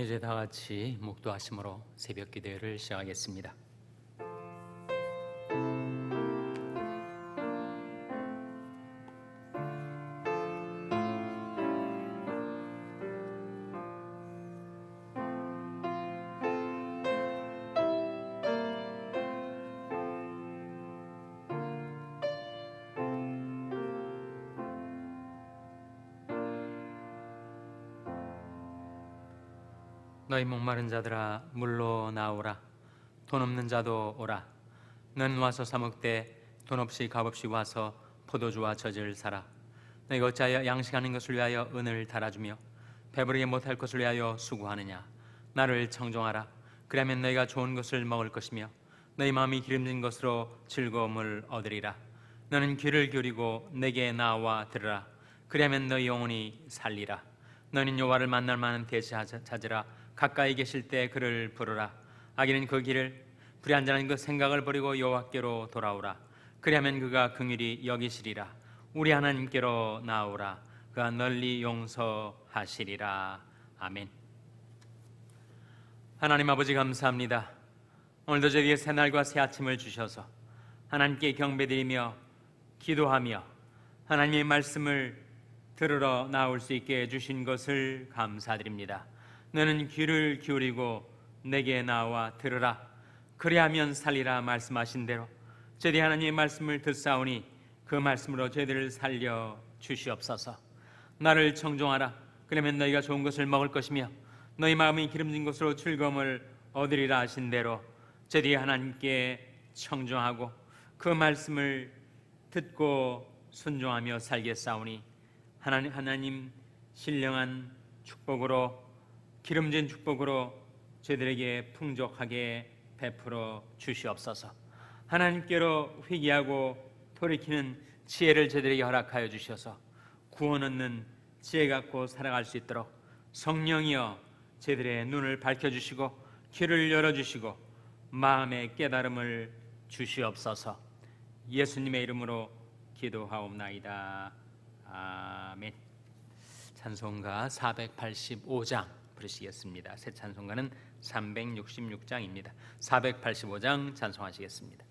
이제 다 같이 묵도하심으로 새벽 기도회를 시작하겠습니다. 너희 목마른 자들아 물로 나오라. 돈 없는 자도 오라. 넌 와서 사 먹되 돈 없이 값없이 와서 포도주와 젖을 사라. 너희가 어찌하여 양식하는 것을 위하여 은을 달아주며 배부르게 못할 것을 위하여 수고하느냐? 나를 청종하라. 그러면 너희가 좋은 것을 먹을 것이며 너희 마음이 기름진 것으로 즐거움을 얻으리라. 너는 귀를 기울이고 내게 나와 들으라. 그러면 너희 영혼이 살리라. 너는 여호와를 만날 만한 대시 찾으라 가까이 계실 때 그를 부르라. 아기는 그 길을 불의한자는 그 생각을 버리고 여호와께로 돌아오라. 그리하면 그가 긍휼히 여기시리라. 우리 하나님께로 나오라. 그가 널리 용서하시리라. 아멘. 하나님 아버지 감사합니다. 오늘도 저희에게 새날과 새 아침을 주셔서 하나님께 경배드리며 기도하며 하나님의 말씀을 들으러 나올 수 있게 해주신 것을 감사드립니다. 너는 귀를 기울이고 내게 나와 들으라. 그리하면 살리라 말씀하신 대로 저희 하나님의 말씀을 듣사오니 그 말씀으로 저희들을 살려 주시옵소서. 나를 청종하라. 그러면 너희가 좋은 것을 먹을 것이며 너희 마음이 기름진 것으로 즐거움을 얻으리라 하신 대로 저희 하나님께 청종하고 그 말씀을 듣고 순종하며 살겠사오니 하나님 하나님 신령한 축복으로 기름진 축복으로 저희들에게 풍족하게 베풀어 주시옵소서. 하나님께로 회개하고 돌이키는 지혜를 저희들에게 허락하여 주셔서 구원 얻는 지혜 갖고 살아갈 수 있도록 성령이여 저희들의 눈을 밝혀 주시고 귀를 열어 주시고 마음의 깨달음을 주시옵소서. 예수님의 이름으로 기도하옵나이다. 아멘. 찬송가 485장 부르시겠습니다. 새 찬송가는 366장입니다. 485장 찬송하시겠습니다.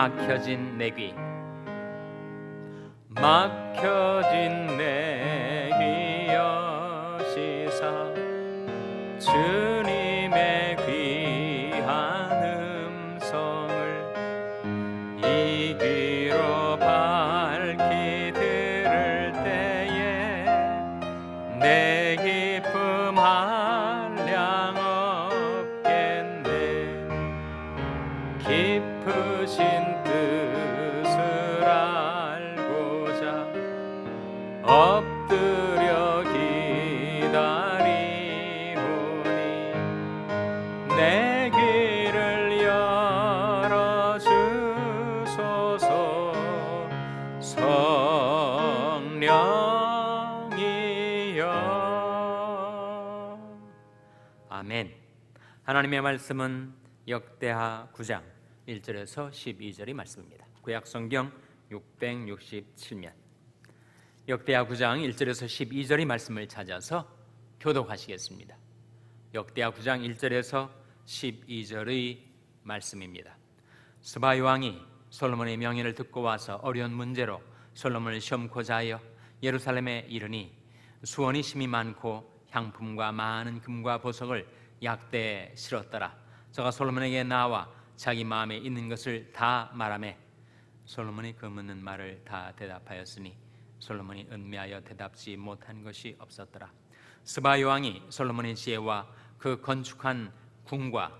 막혀진 깊으신 뜻을 알고자 엎드려 기다리오니 내 길을 열어주소서. 성령이여. 아멘. 하나님의 말씀은 역대하 9장 1절에서 12절의 말씀입니다 구약 성경 667면 역대하 9장 1절에서 12절의 말씀을 찾아서 교독하시겠습니다. 역대하 9장 1절에서 12절의 말씀입니다. 스바이 왕이 솔로몬의 명예를 듣고 와서 어려운 문제로 솔로몬을 시험코자 하여 예루살렘에 이르니 수원이 심이 많고 향품과 많은 금과 보석을 약대에 실었더라. 저가 솔로몬에게 나와 자기 마음에 있는 것을 다 말하매 솔로몬이 그 묻는 말을 다 대답하였으니 솔로몬이 은매하여 대답지 못한 것이 없었더라. 스바이 왕이 솔로몬의 지혜와 그 건축한 궁과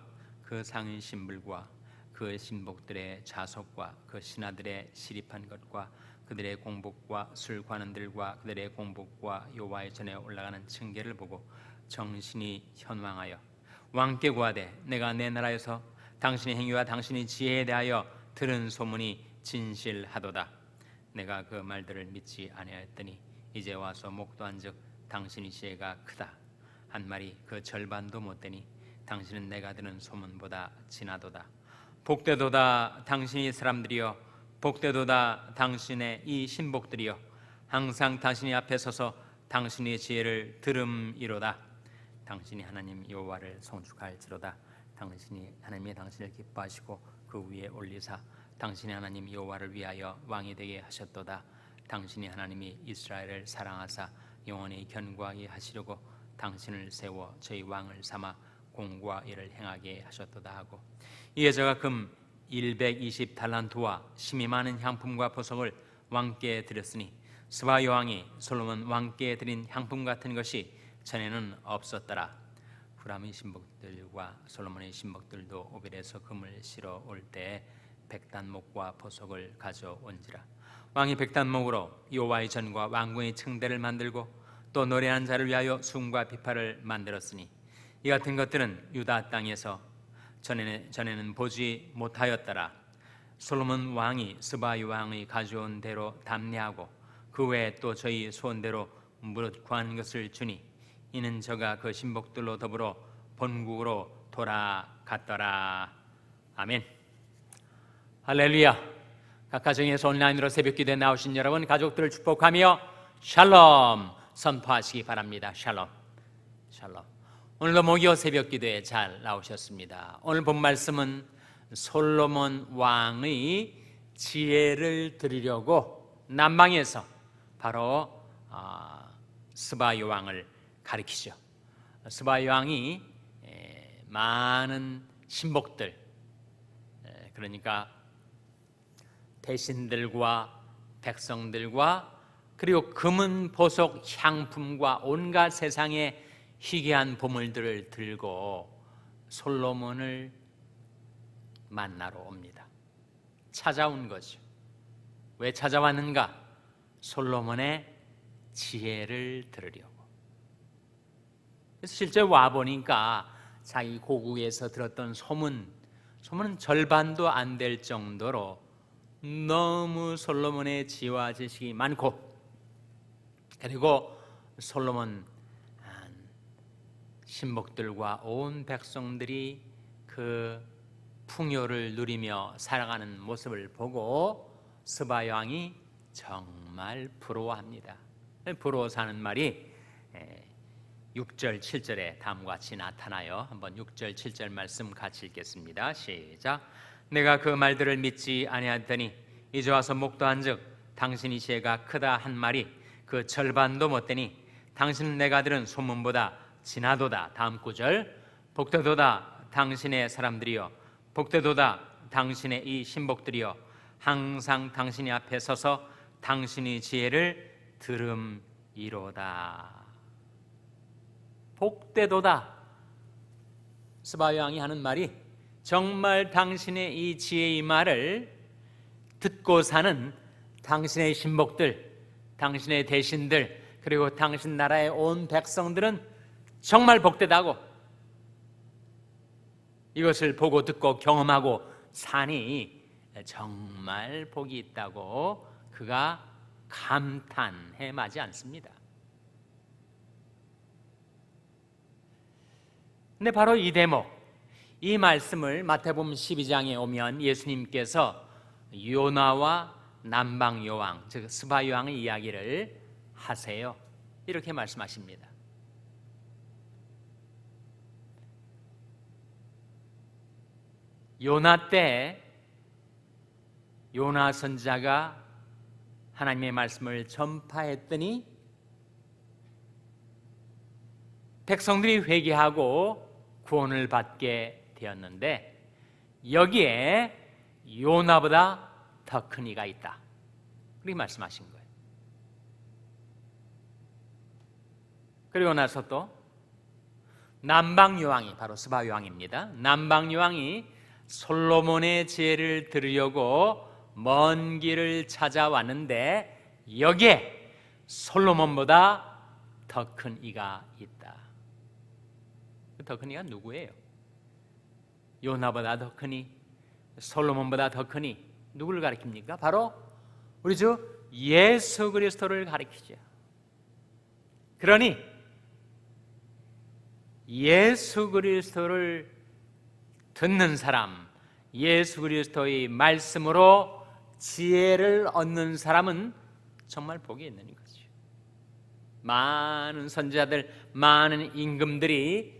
그 상인 신불과 그 신복들의 자석과 그 신하들의 시립한 것과 그들의 공복과 술 관원들과 그들의 공복과 여호와의 전에 올라가는 층계를 보고 정신이 현황하여 왕께 구하되 내가 내 나라에서 당신의 행위와 당신의 지혜에 대하여 들은 소문이 진실하도다. 내가 그 말들을 믿지 아니하였더니 이제 와서 목도한즉 당신의 지혜가 크다. 한 말이 그 절반도 못 되니 당신은 내가 들은 소문보다 진하도다. 복되도다 당신이 사람들이여 복되도다 당신의 이 신복들이여 항상 당신이 앞에 서서 당신의 지혜를 들음이로다. 당신이 하나님 여호와를 송축할지로다. 당신이 하나님의 당신을 기뻐하시고 그 위에 올리사 당신의 하나님 여호와를 위하여 왕이 되게 하셨도다. 당신이 하나님이 이스라엘을 사랑하사 영원히 견고하게 하시려고 당신을 세워 저희 왕을 삼아 공과 일을 행하게 하셨도다 하고 이에 저가 금 120 달란트와 심이 많은 향품과 보석을 왕께 드렸으니 스바 여왕이 솔로몬 왕께 드린 향품 같은 것이 전에는 없었더라. 후람의 신복들과 솔로몬의 신복들도 오벨에서 금을 실어 올 때에 백단목과 보석을 가져온지라. 왕이 백단목으로 여호와의 전과 왕궁의 층대를 만들고 또 노래하는 자를 위하여 숭과 비파를 만들었으니 이 같은 것들은 유다 땅에서 전에는, 전에는 보지 못하였더라. 솔로몬 왕이 스바이 왕의 가져온 대로 담례하고 그 외에 또 저희 소원대로 무릇 구한 것을 주니 이는 저가 그 신복들로 더불어 본국으로 돌아갔더라. 아멘. 할렐루야. 각 가정에서 온라인으로 새벽 기도에 나오신 여러분 가족들을 축복하며 샬롬 선포하시기 바랍니다. 샬롬. 샬롬. 오늘도 목요 새벽 기도에 잘 나오셨습니다. 오늘 본 말씀은 솔로몬 왕의 지혜를 드리려고 남방에서 바로 어, 스바이 왕을 가리키죠. 스바이 왕이 에, 많은 신복들 에, 그러니까 대신들과 백성들과 그리고 금은 보석 향품과 온갖 세상의 희귀한 보물들을 들고 솔로몬을 만나러 옵니다. 찾아온 거죠. 왜 찾아왔는가? 솔로몬의 지혜를 들으려고. 그래서 실제 와 보니까 자기 고국에서 들었던 소문, 소문은 절반도 안 될 정도로 너무 솔로몬의 지와 지식이 많고 그리고 솔로몬 신복들과 온 백성들이 그 풍요를 누리며 살아가는 모습을 보고 스바 왕이 정말 부러워합니다. 부러워서 하는 말이 6절, 7절에 다음과 같이 나타나요. 한번 6절, 7절 말씀 같이 읽겠습니다. 시작. 내가 그 말들을 믿지 아니하더니 이제 와서 목도한즉 당신이 죄가 크다 한 말이 그 절반도 못 되니 당신 내가 들은 소문보다 지나도다. 다음 구절 복되도다 당신의 사람들이여 복되도다 당신의 이 신복들이여 항상 당신이 앞에 서서 당신의 지혜를 들음이로다 복되도다 스바 왕이 하는 말이 정말 당신의 이 지혜의 말을 듣고 사는 당신의 신복들 당신의 대신들 그리고 당신 나라의 온 백성들은 정말 복되다고 이것을 보고 듣고 경험하고 사니 정말 복이 있다고 그가 감탄해 마지 않습니다. 근데 바로 이 대목, 이 말씀을 마태복음 12장에 오면 예수님께서 요나와 남방 요왕, 즉 스바 요왕의 이야기를 하세요. 이렇게 말씀하십니다. 요나 때 요나 선자가 하나님의 말씀을 전파했더니 백성들이 회개하고 구원을 받게 되었는데 여기에 요나보다 더 큰 이가 있다. 그렇게 말씀하신 거예요. 그리고 나서 또 남방 요왕이 바로 스바 요왕입니다. 남방 요왕이 솔로몬의 지혜를 들으려고 먼 길을 찾아왔는데 여기에 솔로몬보다 더 큰 이가 있다. 그더큰 이가 누구예요? 요나보다 더 크니 솔로몬보다 더 크니 누구를 가리킵니까? 바로 우리 주 예수 그리스도를 가리키죠. 그러니 예수 그리스도를 듣는 사람, 예수 그리스도의 말씀으로 지혜를 얻는 사람은 정말 복이 있는 거죠. 많은 선지자들, 많은 임금들이 예,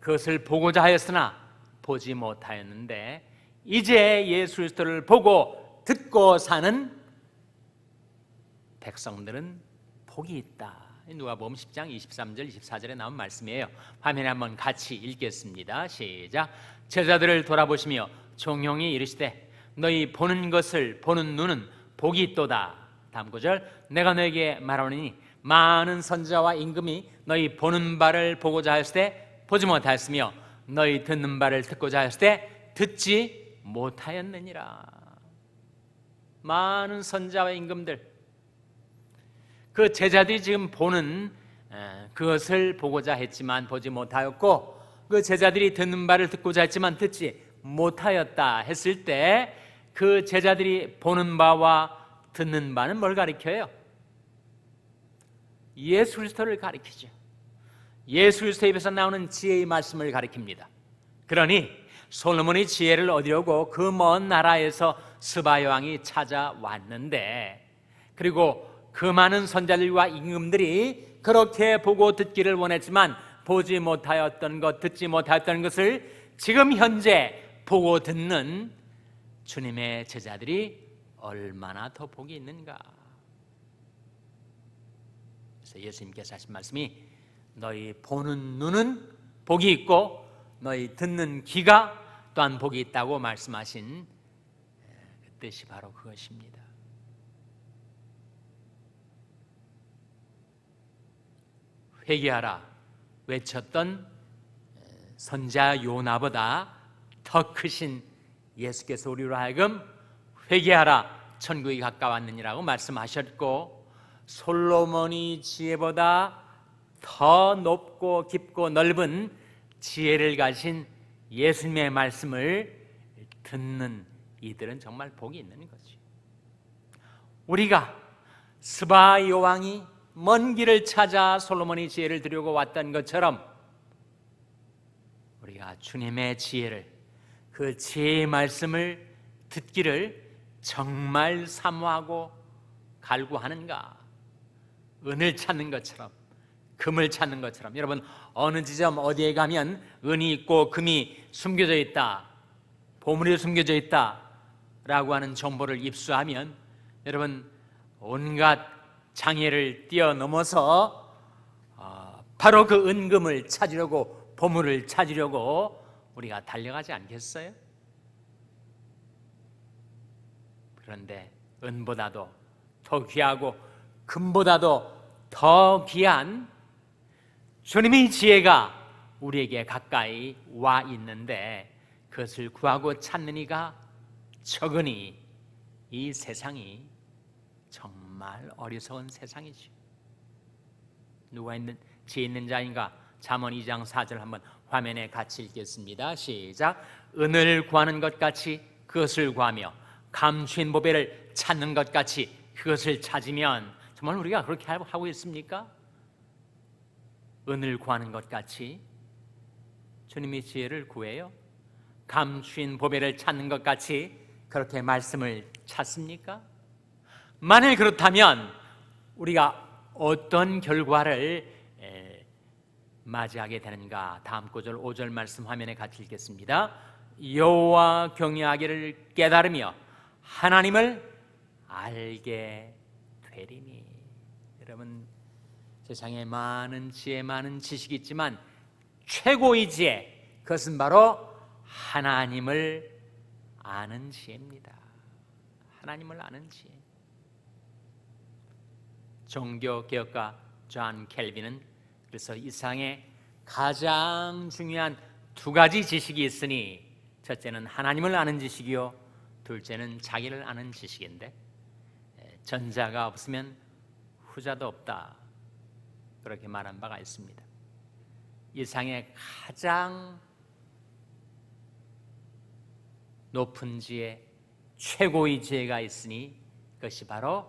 그것을 보고자 하였으나 보지 못하였는데 이제 예수 그리스도를 보고 듣고 사는 백성들은 복이 있다. 누가복음 10장 23절 24절에 나온 말씀이에요. 화면에 한번 같이 읽겠습니다. 시작. 제자들을 돌아보시며 종용이 이르시되 너희 보는 것을 보는 눈은 복이 있도다. 다음 구절 내가 너에게 말하노니 많은 선자와 임금이 너희 보는 바를 보고자 하였을 때 보지 못하였으며 너희 듣는 바를 듣고자 하였을 때 듣지 못하였느니라. 많은 선자와 임금들 그 제자들이 지금 보는 그것을 보고자 했지만 보지 못하였고 그 제자들이 듣는 바를 듣고자 했지만 듣지 못하였다 했을 때 그 제자들이 보는 바와 듣는 바는 뭘 가리켜요? 예수 그리스도를 가리키죠. 예수 그리스도 입에서 나오는 지혜의 말씀을 가리킵니다. 그러니 솔로몬이 지혜를 얻으려고 그 먼 나라에서 스바 여왕이 찾아왔는데 그리고 그 많은 선자들과 임금들이 그렇게 보고 듣기를 원했지만 보지 못하였던 것, 듣지 못하였던 것을 지금 현재 보고 듣는 주님의 제자들이 얼마나 더 복이 있는가. 그래서 예수님께서 하신 말씀이 너희 보는 눈은 복이 있고 너희 듣는 귀가 또한 복이 있다고 말씀하신 그 뜻이 바로 그것입니다. 회개하라 외쳤던 선자 요나보다 더 크신 예수께서 우리로 하여금 회개하라 천국이 가까웠느니라고 말씀하셨고 솔로몬이 지혜보다 더 높고 깊고 넓은 지혜를 가신 예수님의 말씀을 듣는 이들은 정말 복이 있는 거지. 우리가 스바 요왕이 먼 길을 찾아 솔로몬이 지혜를 드리고 왔던 것처럼 우리가 주님의 지혜를 그 지혜의 말씀을 듣기를 정말 사모하고 갈구하는가? 은을 찾는 것처럼 금을 찾는 것처럼 여러분 어느 지점 어디에 가면 은이 있고 금이 숨겨져 있다 보물이 숨겨져 있다 라고 하는 정보를 입수하면 여러분 온갖 장애를 뛰어넘어서 어, 바로 그 은금을 찾으려고 보물을 찾으려고 우리가 달려가지 않겠어요? 그런데 은보다도 더 귀하고 금보다도 더 귀한 주님의 지혜가 우리에게 가까이 와 있는데 그것을 구하고 찾는 이가 적으니 이 세상이 정말 어리석은 세상이지. 누가 있는 지혜 있는 자인가? 잠언 2장 4절 한번 화면에 같이 읽겠습니다. 시작. 은을 구하는 것 같이 그것을 구하며 감추인 보배를 찾는 것 같이 그것을 찾으면 정말 우리가 그렇게 하고 있습니까? 은을 구하는 것 같이 주님의 지혜를 구해요. 감추인 보배를 찾는 것 같이 그렇게 말씀을 찾습니까? 만일 그렇다면 우리가 어떤 결과를 맞이하게 되는가? 다음 구절 5절 말씀 화면에 같이 읽겠습니다. 여호와 경외하기를 깨달으며 하나님을 알게 되리니 여러분 세상에 많은 지혜 많은 지식이 있지만 최고의 지혜 그것은 바로 하나님을 아는 지혜입니다. 하나님을 아는 지혜. 종교 개혁가 존 켈빈은 그래서 이 세상에 가장 중요한 두 가지 지식이 있으니 첫째는 하나님을 아는 지식이요 둘째는 자기를 아는 지식인데 전자가 없으면 후자도 없다 그렇게 말한 바가 있습니다. 이 세상에 가장 높은 지혜, 최고의 지혜가 있으니 그것이 바로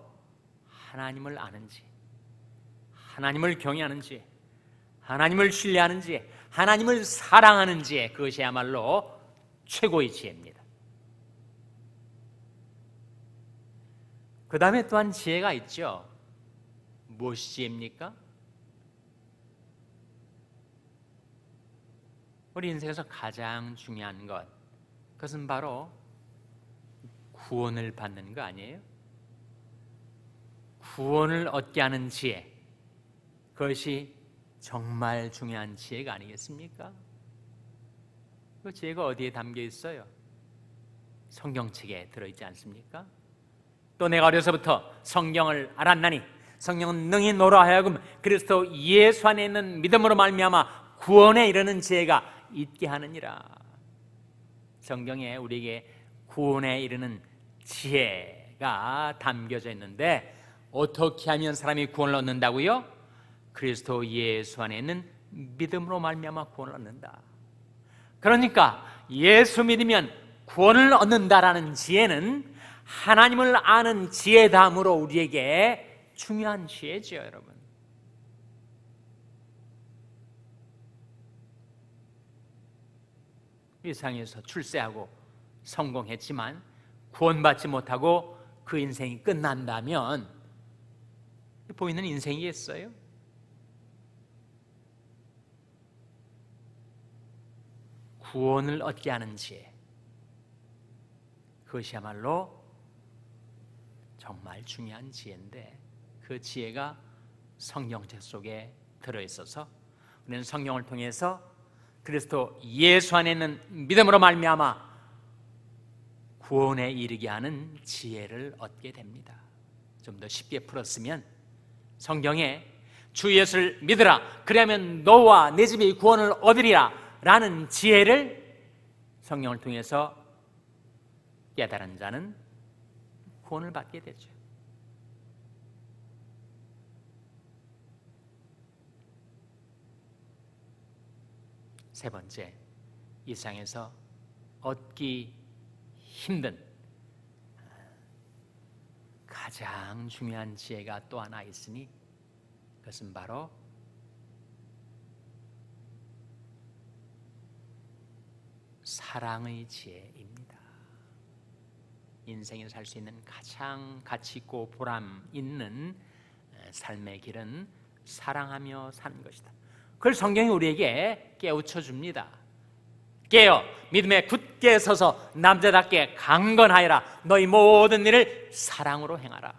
하나님을 아는 지혜, 하나님을 경외하는 지혜, 하나님을 신뢰하는 지혜, 하나님을 사랑하는 지혜, 그것이야말로 최고의 지혜입니다. 그 다음에 또한 지혜가 있죠. 무엇이 지혜입니까? 우리 인생에서 가장 중요한 것, 그것은 바로 구원을 받는 거 아니에요? 구원을 얻게 하는 지혜. 그것이 정말 중요한 지혜가 아니겠습니까? 그 지혜가 어디에 담겨 있어요? 성경책에 들어있지 않습니까? 또 내가 어려서부터 성경을 알았나니 성령은 능히 노라 하여금 그리스도 예수 안에 있는 믿음으로 말미암아 구원에 이르는 지혜가 있게 하느니라. 성경에 우리에게 구원에 이르는 지혜가 담겨져 있는데 어떻게 하면 사람이 구원을 얻는다고요? 그리스도 예수 안에 있는 믿음으로 말미암아 구원을 얻는다. 그러니까 예수 믿으면 구원을 얻는다라는 지혜는 하나님을 아는 지혜담으로 우리에게 중요한 지혜죠, 여러분. 이 세상에서 출세하고 성공했지만 구원받지 못하고 그 인생이 끝난다면 보이는 인생이겠어요? 구원을 얻게 하는 지혜 그것이야말로 정말 중요한 지혜인데 그 지혜가 성경책 속에 들어 있어서 우리는 성경을 통해서 그리스도 예수 안에 있는 믿음으로 말미암아 구원에 이르게 하는 지혜를 얻게 됩니다. 좀 더 쉽게 풀었으면 성경에 주 예수를 믿으라 그리하면 너와 내 집이 구원을 얻으리라 라는 지혜를 성경을 통해서 깨달은 자는 구원을 받게 되죠. 세 번째, 이 세상에서 얻기 힘든 가장 중요한 지혜가 또 하나 있으니 그것은 바로 사랑의 지혜입니다. 인생에 살 수 있는 가장 가치 있고 보람 있는 삶의 길은 사랑하며 사는 것이다. 그걸 성경이 우리에게 깨우쳐 줍니다. 깨어 믿음에 굳게 서서 남자답게 강건하여라. 너희 모든 일을 사랑으로 행하라.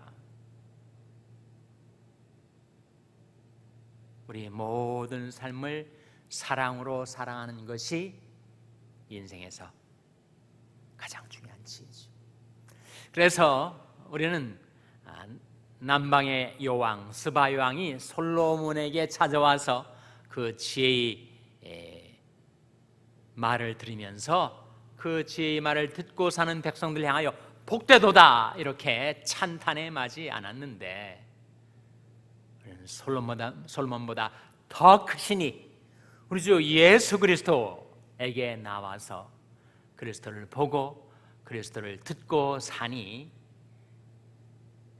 우리 모든 삶을 사랑으로 사랑하는 것이 인생에서 가장 중요한 지혜죠. 그래서 우리는 아, 남방의 여왕 스바 여왕이 솔로몬에게 찾아와서 그 지혜의 말을 들으면서 그 지혜의 말을 듣고 사는 백성들 향하여 복되도다 이렇게 찬탄에 맞지 않았는데 솔로몬보다, 솔로몬보다 더 크시니 우리 주 예수 그리스도에게 나와서 그리스도를 보고 그리스도를 듣고 사니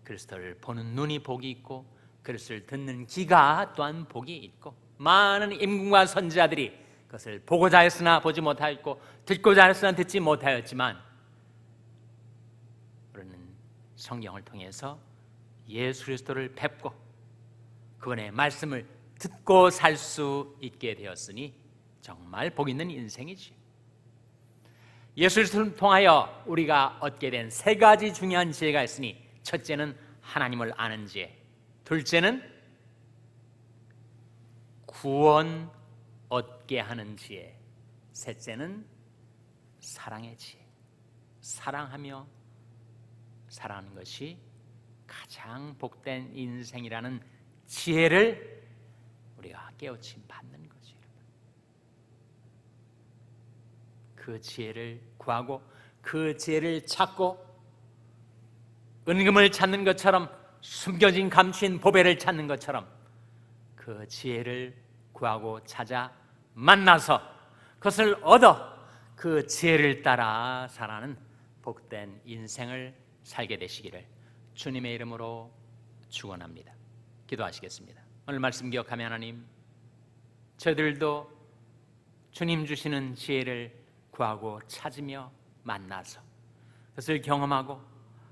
그리스도를 보는 눈이 복이 있고 그리스도를 듣는 귀가 또한 복이 있고 많은 임금과 선지자들이 그것을 보고자 했으나 보지 못하였고 듣고자 했으나 듣지 못하였지만 우리는 성경을 통해서 예수 그리스도를 뵙고 그분의 말씀을 듣고 살 수 있게 되었으니 정말 복 있는 인생이지. 예수 그리스도를 통하여 우리가 얻게 된 세 가지 중요한 지혜가 있으니 첫째는 하나님을 아는 지혜, 둘째는 구원 얻게 하는 지혜. 셋째는 사랑의 지혜. 사랑하며 살아가는 것이 가장 복된 인생이라는 지혜를 우리가 깨우침 받는 거죠. 그 지혜를 구하고 그 지혜를 찾고 은금을 찾는 것처럼 숨겨진 감추인 보배를 찾는 것처럼 그 지혜를 구하고 찾아 만나서 그것을 얻어 그 지혜를 따라 살아가는 복된 인생을 살게 되시기를 주님의 이름으로 축원합니다. 기도하시겠습니다. 오늘 말씀 기억하며 하나님 저들도 주님 주시는 지혜를 구하고 찾으며 만나서 그것을 경험하고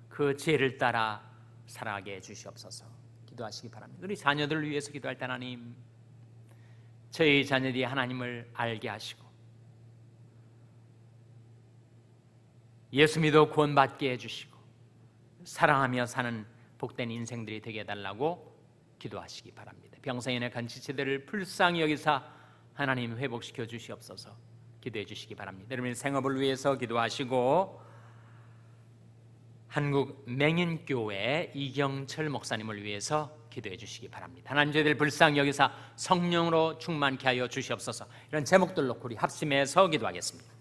그 지혜를 따라 살아가게 해 주시옵소서. 기도하시기 바랍니다. 우리 자녀들을 위해서 기도할 때 하나님 저희 자녀들이 하나님을 알게 하시고 예수 믿어 구원받게 해주시고 사랑하며 사는 복된 인생들이 되게 해달라고 기도하시기 바랍니다. 병사인의 간지체들을 불쌍히 여기사 하나님 회복시켜 주시옵소서 기도해 주시기 바랍니다. 여러분 생업을 위해서 기도하시고 한국 맹인교회 이경철 목사님을 위해서 기도해 주시기 바랍니다. 하나님 저희들 불쌍히 여기사 성령으로 충만케 하여 주시옵소서. 이런 제목들 놓고 우리 합심해서 기도하겠습니다.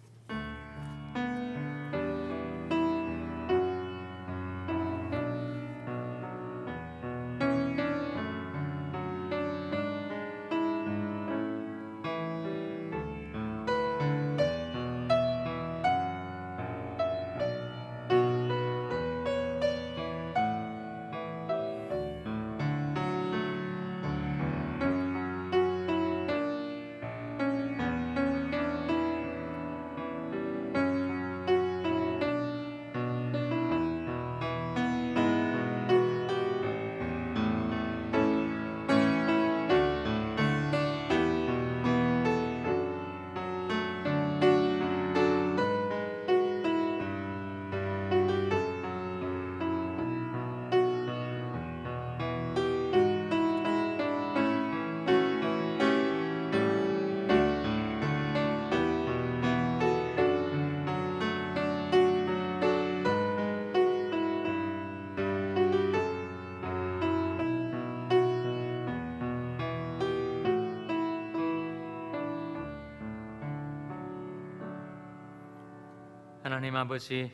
하나님 아버지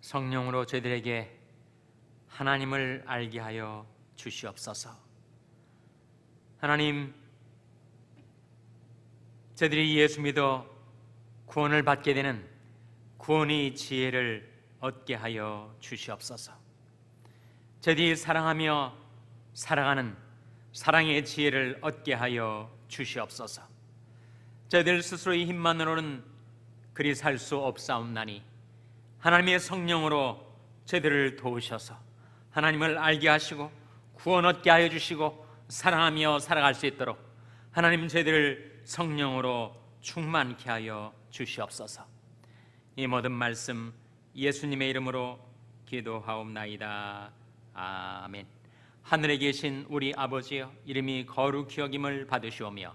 성령으로 저희들에게 하나님을 알게 하여 주시옵소서. 하나님 저희들이 예수 믿어 구원을 받게 되는 구원의 지혜를 얻게 하여 주시옵소서. 저희들이 사랑하며 살아가는 사랑의 지혜를 얻게 하여 주시옵소서. 저희들 스스로의 힘만으로는 그리 살 수 없사옵나니 하나님의 성령으로 저희들을 도우셔서 하나님을 알게 하시고 구원 얻게 하여 주시고 사랑하며 살아갈 수 있도록 하나님 저희들을 성령으로 충만케 하여 주시옵소서. 이 모든 말씀 예수님의 이름으로 기도하옵나이다. 아멘. 하늘에 계신 우리 아버지여 이름이 거룩히 여김을 받으시오며